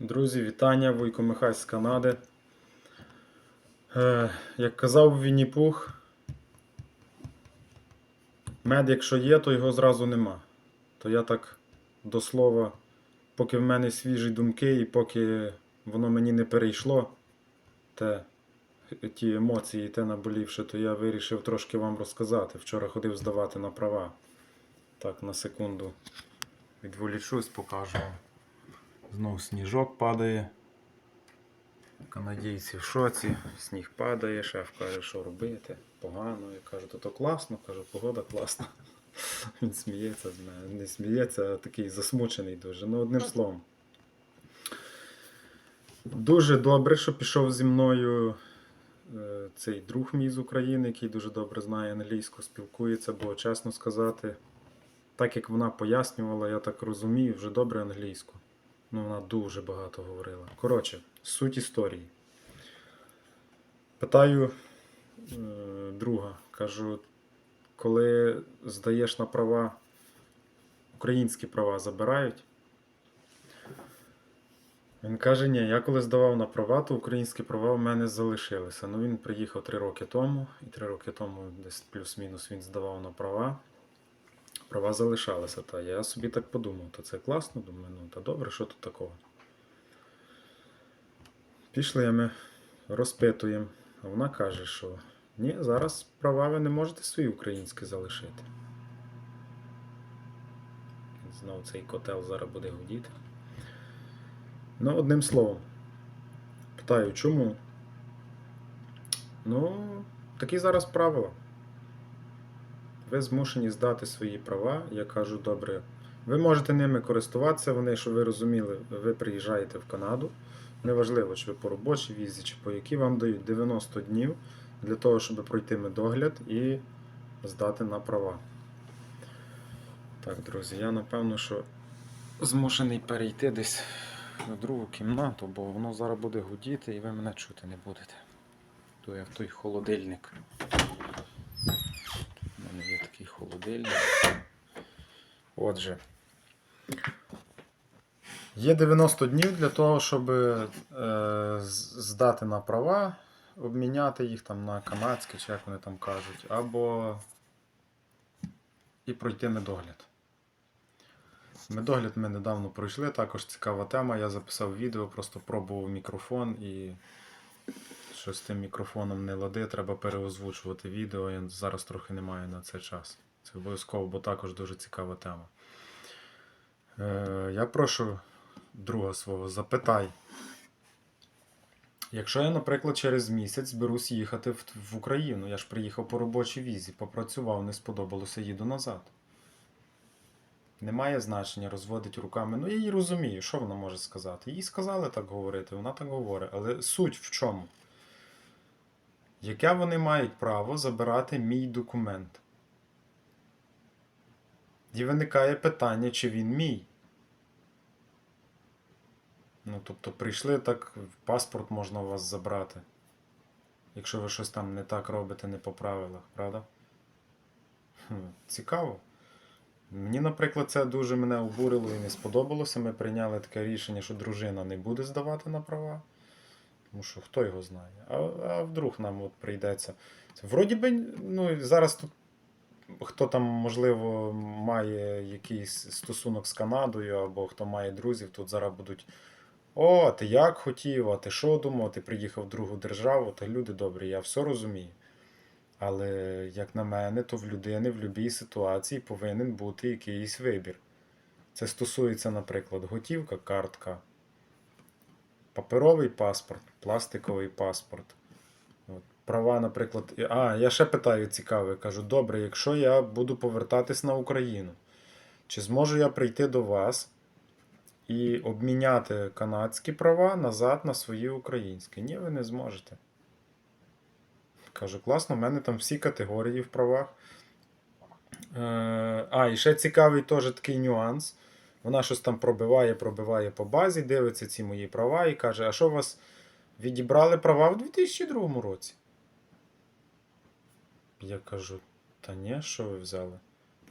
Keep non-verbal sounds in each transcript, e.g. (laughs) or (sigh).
Друзі, вітання, Вуйко Михай з Канади. Е, як казав Вінні Пух, мед, якщо є, то його зразу нема. То я так до слова, поки в мене свіжі думки і поки воно мені не перейшло, те, ті емоції, те наболівши, то я вирішив трошки вам розказати. Вчора ходив здавати на права. Так, на секунду відволічусь, покажу вам. Знов сніжок падає. Канадійці в шоці, сніг падає, шеф каже, що робити, погано. Я кажу, то то класно, кажу, погода класна. (laughs) Він сміється з мене. Не сміється, а такий засмучений дуже. Ну, одним словом. Дуже добре, що пішов зі мною е, цей друг мій з України, який дуже добре знає англійську, спілкується, бо чесно сказати, так як вона пояснювала, я так розумію, вже добре англійську. Ну, вона дуже багато говорила. Коротше, суть історії. Питаю е, друга, кажу, коли здаєш на права, українські права забирають. Він каже, ні, я коли здавав на права, то українські права в мене залишилися. Ну він приїхав три роки тому, і три роки тому десь плюс-мінус він здавав на права. Права залишалися. Та я собі так подумав, то це класно, думаю, ну та добре, що тут такого. Пішли ми, розпитуємо, а вона каже, що ні, зараз права ви не можете свої українські залишити. Знову цей котел зараз буде гудіти. Ну, одним словом, питаю, чому? Ну, такі зараз правила. Ви змушені здати свої права. Я кажу, добре, ви можете ними користуватися. Вони, що ви розуміли, ви приїжджаєте в Канаду. Неважливо, чи ви по робочій візі, чи по якій вам дають 90 днів для того, щоб пройти медогляд і здати на права. Так, друзі, я напевно, що змушений перейти десь на другу кімнату, бо воно зараз буде гудіти і ви мене чути не будете. То я в той холодильник. Холодильник. Отже. Є 90 днів для того, щоб е, здати на права, обміняти їх там на канадські, чи як вони там кажуть, або і пройти медогляд. Медогляд ми недавно пройшли, також цікава тема. Я записав відео, просто пробував мікрофон і щось з тим мікрофоном не лади, треба переозвучувати відео. Я зараз трохи не маю на це час. Це обов'язково, бо також дуже цікава тема. Е, я прошу друга свого, запитай. Якщо я, наприклад, через місяць зберусь їхати в, в Україну, я ж приїхав по робочій візі, попрацював, не сподобалося, їду назад. Немає значення, розводить руками. Ну, я її розумію, що вона може сказати. Їй сказали так говорити, вона так говорить. Але суть в чому? Яке вони мають право забирати мій документ? І виникає питання, чи він мій. Ну, тобто, прийшли так, паспорт можна у вас забрати. Якщо ви щось там не так робите, не по правилах, правда? Цікаво. Мені, наприклад, це дуже мене обурило і не сподобалося. Ми прийняли таке рішення, що дружина не буде здавати на права. Тому що хто його знає. А, а вдруг нам от прийдеться. Вроді би, ну, зараз тут хто там, можливо, має якийсь стосунок з Канадою, або хто має друзів, тут зараз будуть. О, ти як хотів, а ти що думав, ти приїхав в другу державу, та люди добрі, я все розумію. Але, як на мене, то в людини в будь-якій ситуації повинен бути якийсь вибір. Це стосується, наприклад, готівка, картка, паперовий паспорт, пластиковий паспорт. Права, наприклад. А, я ще питаю цікаве, кажу, добре, якщо я буду повертатись на Україну, чи зможу я прийти до вас і обміняти канадські права назад на свої українські? Ні, ви не зможете. Кажу, класно, в мене там всі категорії в правах. Е, а, і ще цікавий теж такий нюанс. Вона щось там пробиває, пробиває по базі, дивиться ці мої права і каже: А що у вас відібрали права в 2002 році? Я кажу, та ні, що ви взяли?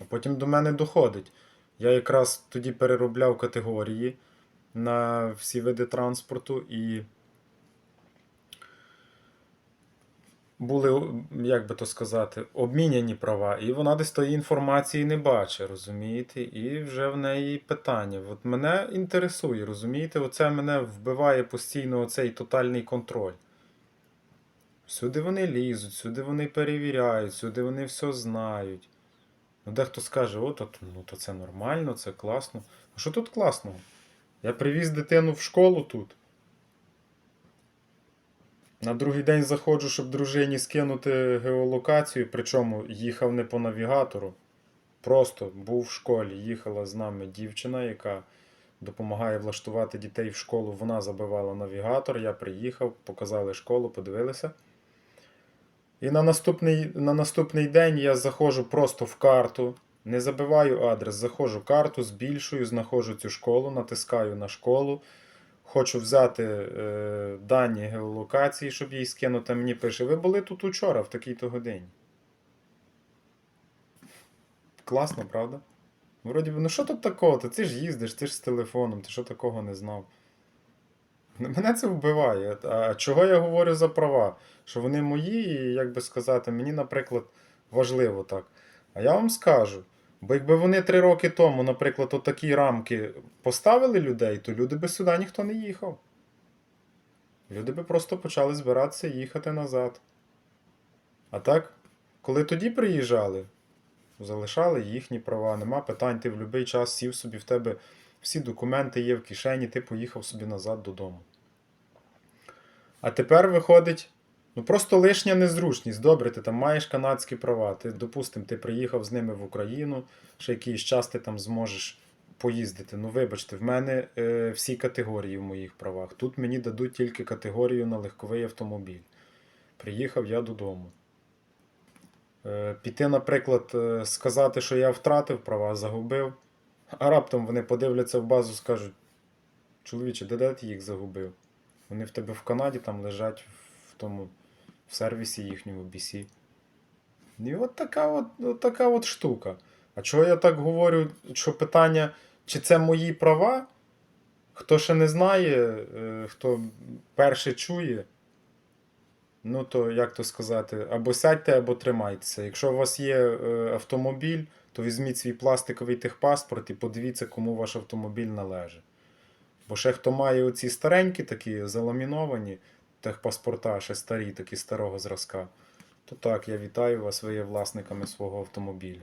А потім до мене доходить. Я якраз тоді переробляв категорії, на всі види транспорту і були, як би то сказати, обміняні права, і вона десь тої інформації не бачить, розумієте? І вже в неї питання. От мене інтересує, розумієте? Оце мене вбиває постійно оцей тотальний контроль. Всюди вони лізуть, всюди вони перевіряють, всюди вони все знають. Ну, дехто скаже, о, то, ну, то це нормально, це класно. А що тут класного? Я привіз дитину в школу тут. На другий день заходжу, щоб дружині скинути геолокацію, причому їхав не по навігатору. Просто був в школі. Їхала з нами дівчина, яка допомагає влаштувати дітей в школу. Вона забивала навігатор. Я приїхав, показали школу, подивилися. І на наступний, на наступний день я заходжу просто в карту, не забиваю адрес, заходжу карту, збільшую, знаходжу цю школу, натискаю на школу. Хочу взяти е, дані геолокації, щоб їй скинути. Мені пише: ви були тут учора, в такій-то годині. Класно, правда? Вроді би, ну що тут такого? Ти ж їздиш, ти ж з телефоном, ти що такого не знав? Мене це вбиває. А чого я говорю за права? Що вони мої, і як би сказати, мені, наприклад, важливо так. А я вам скажу. Бо якби вони три роки тому, наприклад, отакі рамки поставили людей, то люди би сюди ніхто не їхав. Люди би просто почали збиратися і їхати назад. А так, коли тоді приїжджали, залишали їхні права, нема питань, ти в будь-який час сів собі в тебе всі документи є в кишені, ти поїхав собі назад додому. А тепер виходить, ну просто лишня незручність. Добре, ти там маєш канадські права. Ти, допустим, ти приїхав з ними в Україну, ще якийсь час ти там зможеш поїздити. Ну, вибачте, в мене е, всі категорії в моїх правах. Тут мені дадуть тільки категорію на легковий автомобіль. Приїхав я додому. Е, піти, наприклад, е, сказати, що я втратив права, загубив. А раптом вони подивляться в базу скажуть: чоловіче, де, ти їх загубив? Вони в тебе в Канаді там лежать в тому в сервісі їхньому BC. І от така от, от така от штука. А чого я так говорю, що питання, чи це мої права? Хто ще не знає, е, хто перше чує, ну то як то сказати, або сядьте, або тримайтеся. Якщо у вас є е, автомобіль, то візьміть свій пластиковий техпаспорт і подивіться, кому ваш автомобіль належить. Бо ще хто має оці старенькі, такі заламіновані техпаспорта, ще старі, такі старого зразка, то так, я вітаю вас, ви є власниками свого автомобіля.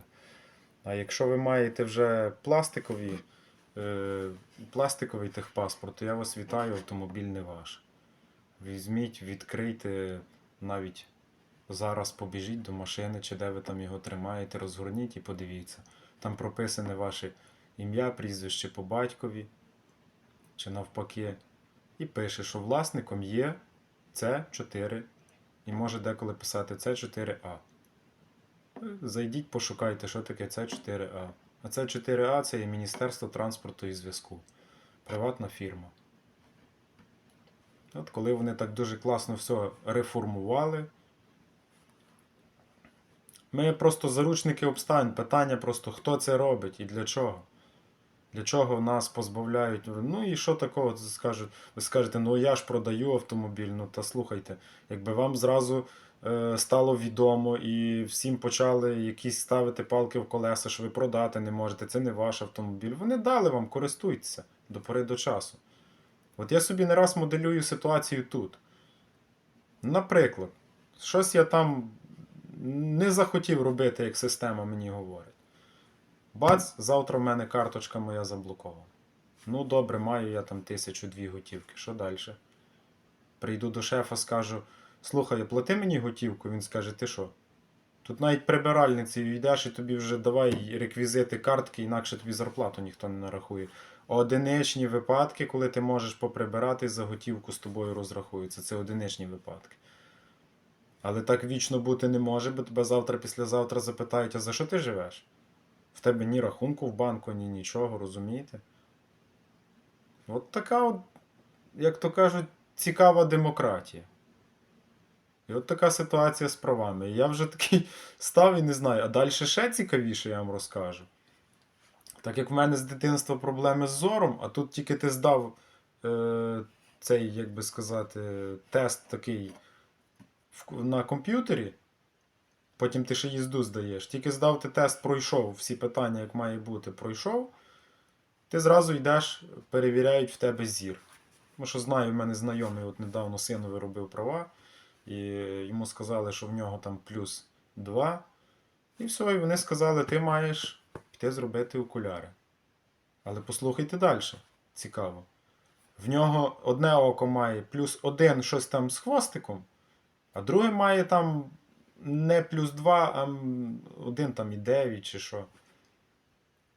А якщо ви маєте вже пластикові, е, пластиковий техпаспорт, то я вас вітаю, автомобіль не ваш. Візьміть, відкрийте навіть зараз побіжіть до машини, чи де ви там його тримаєте, розгорніть і подивіться. Там прописане ваше ім'я, прізвище по батькові, чи навпаки. І пише, що власником є С4. І може деколи писати С4А. Зайдіть, пошукайте, що таке С4А. А С4А це є Міністерство транспорту і зв'язку. Приватна фірма. От коли вони так дуже класно все реформували. Ми просто заручники обставин. Питання просто, хто це робить і для чого. Для чого нас позбавляють? Ну і що такого скажуть? Ви скажете, ну я ж продаю автомобіль. Ну та слухайте, якби вам зразу е, стало відомо і всім почали якісь ставити палки в колеса, що ви продати не можете, це не ваш автомобіль. Вони дали вам, користуйтеся до пори до часу. От я собі не раз моделюю ситуацію тут. Наприклад, щось я там не захотів робити, як система мені говорить. Бац, завтра в мене карточка моя заблокована. Ну, добре, маю я там тисячу-дві готівки. Що далі? Прийду до шефа, скажу: слухай, плати мені готівку. Він скаже, ти що? Тут навіть прибиральницею йдеш і тобі вже давай реквізити картки, інакше тобі зарплату ніхто не нарахує. Одиничні випадки, коли ти можеш поприбирати за готівку з тобою розрахуються. Це одиничні випадки. Але так вічно бути не може, бо тебе завтра, післязавтра запитають, а за що ти живеш? В тебе ні рахунку в банку, ні нічого, розумієте? От така, от, як то кажуть, цікава демократія. І от така ситуація з правами. І я вже такий (laughs) став і не знаю. А далі ще цікавіше я вам розкажу. Так як в мене з дитинства проблеми з зором, а тут тільки ти здав е, цей, як би сказати, тест такий на комп'ютері, потім ти ще їзду здаєш. Тільки здав ти тест, пройшов, всі питання, як має бути, пройшов, ти зразу йдеш, перевіряють в тебе зір. Тому що знаю, в мене знайомий от недавно синові робив права, і йому сказали, що в нього там плюс 2. І все, і вони сказали, ти маєш піти зробити окуляри. Але послухайте далі. Цікаво. В нього одне око має плюс один щось там з хвостиком, а друге має там не плюс 2, а один там і 9 чи що.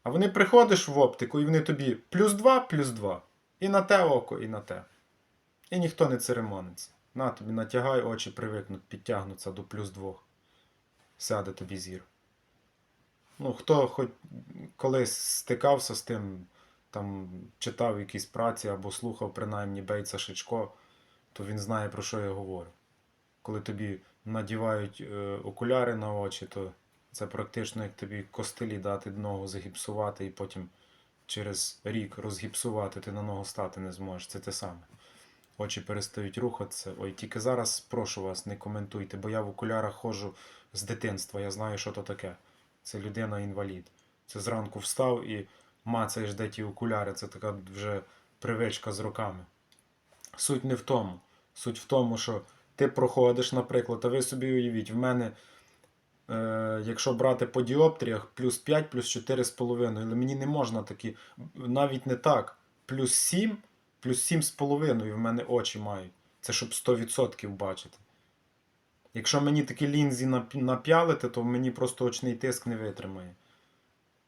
А вони приходиш в оптику, і вони тобі плюс 2, плюс 2. І на те око, і на те. І ніхто не церемониться. На тобі натягай, очі привикнуть, підтягнуться до плюс 2. Сяде тобі зір. Ну, хто хоч колись стикався з тим, там читав якісь праці або слухав принаймні Бейца Шичко, то він знає, про що я говорю. Коли тобі надівають е, окуляри на очі, то це практично як тобі костилі дати ногу загіпсувати і потім через рік розгіпсувати, ти на ногу стати не зможеш. Це те саме. Очі перестають рухатися. Ой, тільки зараз прошу вас, не коментуйте, бо я в окулярах ходжу з дитинства, я знаю, що то таке. Це людина-інвалід. Це зранку встав і мацаєш де ті окуляри. Це така вже привичка з роками. Суть не в тому. Суть в тому, що ти проходиш, наприклад, а ви собі уявіть, в мене, е, якщо брати по діоптріях, плюс 5, плюс 4,5, але мені не можна такі, навіть не так, плюс 7, плюс 7,5 в мене очі мають. Це щоб 100% бачити. Якщо мені такі лінзі напялити, то мені просто очний тиск не витримає.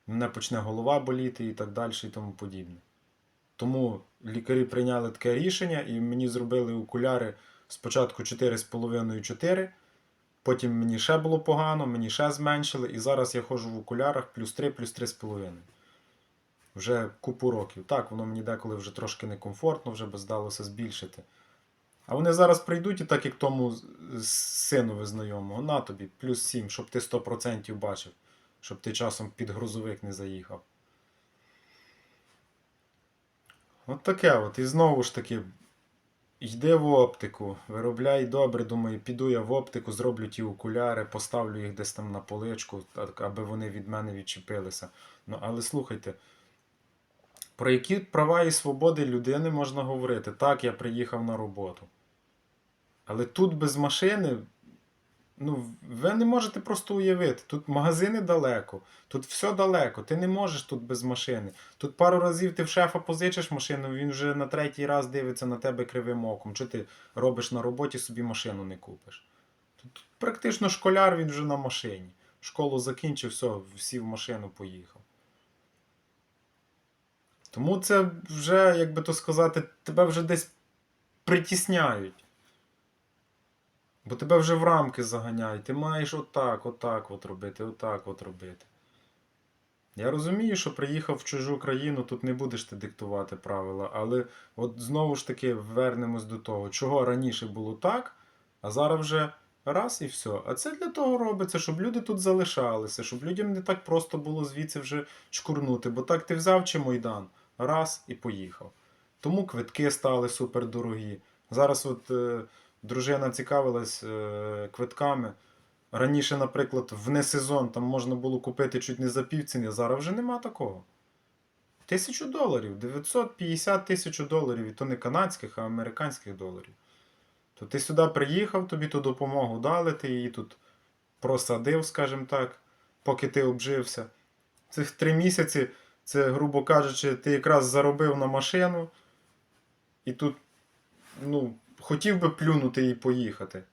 Мене почне голова боліти і так далі, і тому подібне. Тому лікарі прийняли таке рішення і мені зробили окуляри спочатку 4,5-4, потім мені ще було погано, мені ще зменшили, і зараз я ходжу в окулярах плюс 3, плюс 3,5. Вже купу років. Так, воно мені деколи вже трошки некомфортно, вже би здалося збільшити. А вони зараз прийдуть і так, як тому з- знайомого, на тобі, плюс 7, щоб ти 100% бачив, щоб ти часом під грузовик не заїхав. От таке от. І знову ж таки, йди в оптику, виробляй добре, думаю, піду я в оптику, зроблю ті окуляри, поставлю їх десь там на поличку, аби вони від мене відчепилися. Ну, але слухайте, про які права і свободи людини можна говорити? Так, я приїхав на роботу. Але тут без машини, ну, ви не можете просто уявити. Тут магазини далеко, тут все далеко. Ти не можеш тут без машини. Тут пару разів ти в шефа позичиш машину, він вже на третій раз дивиться на тебе кривим оком. Що ти робиш на роботі, собі машину не купиш. Тут практично школяр він вже на машині. Школу закінчив, все, сів в машину, поїхав. Тому це вже, як би то сказати, тебе вже десь притісняють. Бо тебе вже в рамки заганяють. Ти маєш отак, отак от робити, отак от робити. Я розумію, що приїхав в чужу країну, тут не будеш ти диктувати правила, але от знову ж таки вернемось до того, чого раніше було так, а зараз вже раз і все. А це для того робиться, щоб люди тут залишалися, щоб людям не так просто було звідси вже чкурнути, бо так ти взяв чемойдан, раз і поїхав. Тому квитки стали супердорогі. Зараз от е, дружина цікавилась е, квитками. Раніше, наприклад, в несезон там можна було купити чуть не за півціни, зараз вже нема такого. Тисячу доларів, 950 тисяч доларів, і то не канадських, а американських доларів. То ти сюди приїхав, тобі ту допомогу дали, ти її тут просадив, скажімо так, поки ти обжився. Цих три місяці, це, грубо кажучи, ти якраз заробив на машину, і тут, ну, хотів би плюнути і поїхати.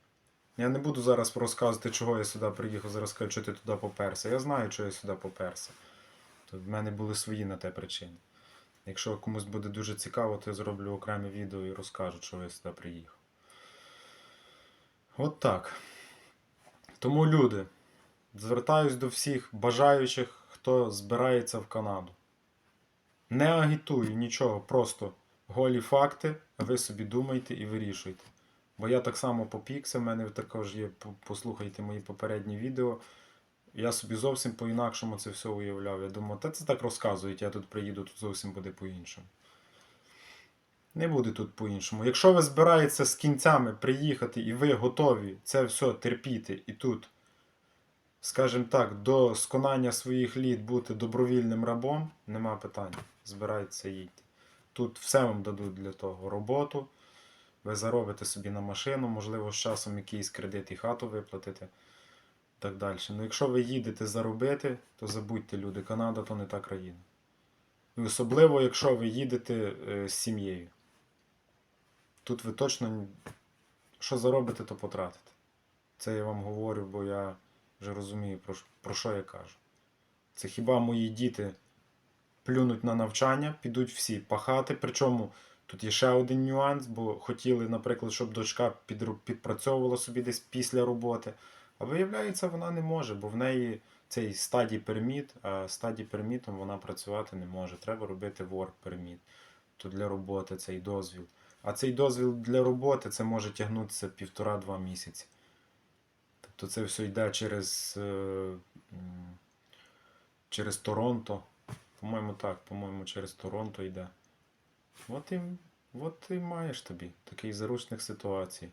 Я не буду зараз розказувати, чого я сюди приїхав, зараз скажу, що ти туди поперся. Я знаю, що я сюди поперся. То в мене були свої на те причини. Якщо комусь буде дуже цікаво, то я зроблю окреме відео і розкажу, чого я сюди приїхав. От так. Тому, люди, звертаюсь до всіх бажаючих, хто збирається в Канаду. Не агітую нічого, просто голі факти, ви собі думайте і вирішуйте. Бо я так само попікся, в мене також є, послухайте мої попередні відео. Я собі зовсім по-інакшому це все уявляв. Я думав, та це так розказують, я тут приїду, тут зовсім буде по-іншому. Не буде тут по-іншому. Якщо ви збираєтеся з кінцями приїхати і ви готові це все терпіти і тут, скажімо так, до сконання своїх літ бути добровільним рабом, нема питань. Збирайтеся їдьте. Тут все вам дадуть для того роботу. Ви заробите собі на машину, можливо, з часом якийсь кредит і хату виплатите. Так далі. Ну, якщо ви їдете заробити, то забудьте, люди, Канада то не та країна. І особливо, якщо ви їдете е, з сім'єю. Тут ви точно що заробите, то потратите. Це я вам говорю, бо я вже розумію, про, про що я кажу. Це хіба мої діти плюнуть на навчання, підуть всі пахати. Причому тут є ще один нюанс, бо хотіли, наприклад, щоб дочка підпрацьовувала собі десь після роботи. А виявляється, вона не може, бо в неї цей стадій перміт, а стадій пермітом вона працювати не може. Треба робити work permit. То для роботи цей дозвіл. А цей дозвіл для роботи це може тягнутися півтора-два місяці. Тобто це все йде через, е, через Торонто. По-моєму, так, по-моєму, через Торонто йде. От і, от і маєш тобі такий заручник ситуацій.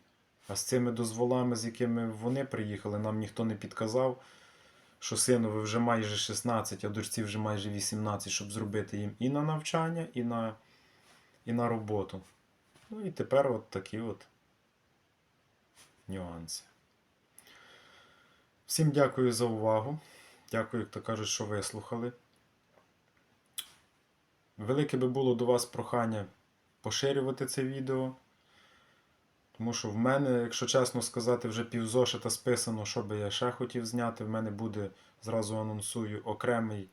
А з цими дозволами, з якими вони приїхали, нам ніхто не підказав, що сину, ви вже майже 16, а дочці вже майже 18, щоб зробити їм і на навчання, і на, і на роботу. Ну і тепер от такі от нюанси. Всім дякую за увагу. Дякую, як то кажуть, що вислухали. Велике би було до вас прохання поширювати це відео. Тому що в мене, якщо чесно сказати, вже півзошита списано, що би я ще хотів зняти. В мене буде, зразу анонсую, окремий,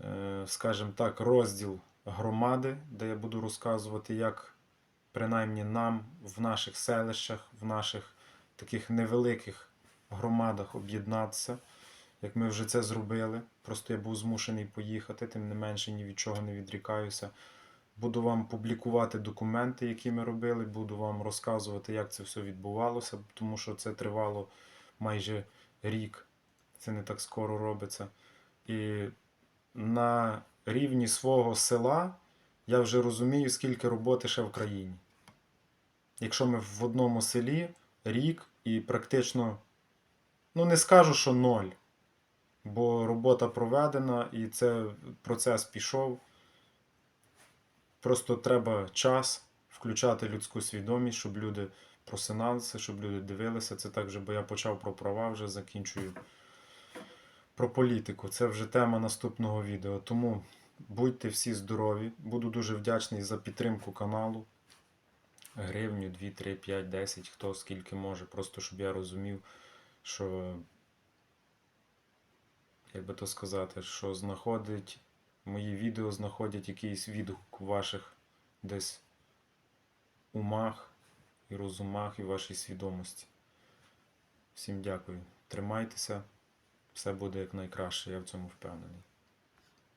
е, скажімо так, розділ громади, де я буду розказувати, як принаймні нам в наших селищах, в наших таких невеликих громадах об'єднатися, як ми вже це зробили. Просто я був змушений поїхати, тим не менше ні від чого не відрікаюся. Буду вам публікувати документи, які ми робили, буду вам розказувати, як це все відбувалося, тому що це тривало майже рік. Це не так скоро робиться. І на рівні свого села я вже розумію, скільки роботи ще в країні. Якщо ми в одному селі рік і практично, ну не скажу, що ноль, бо робота проведена і це процес пішов. Просто треба час включати людську свідомість, щоб люди просиналися, щоб люди дивилися. Це так бо я почав про права, вже закінчую про політику. Це вже тема наступного відео. Тому будьте всі здорові. Буду дуже вдячний за підтримку каналу. Гривню, 2, 3, 5, 10, хто скільки може. Просто щоб я розумів, що, як би то сказати, що знаходить мої відео знаходять якийсь відгук у ваших десь умах і розумах і вашій свідомості. Всім дякую. Тримайтеся, все буде як найкраще, я в цьому впевнений.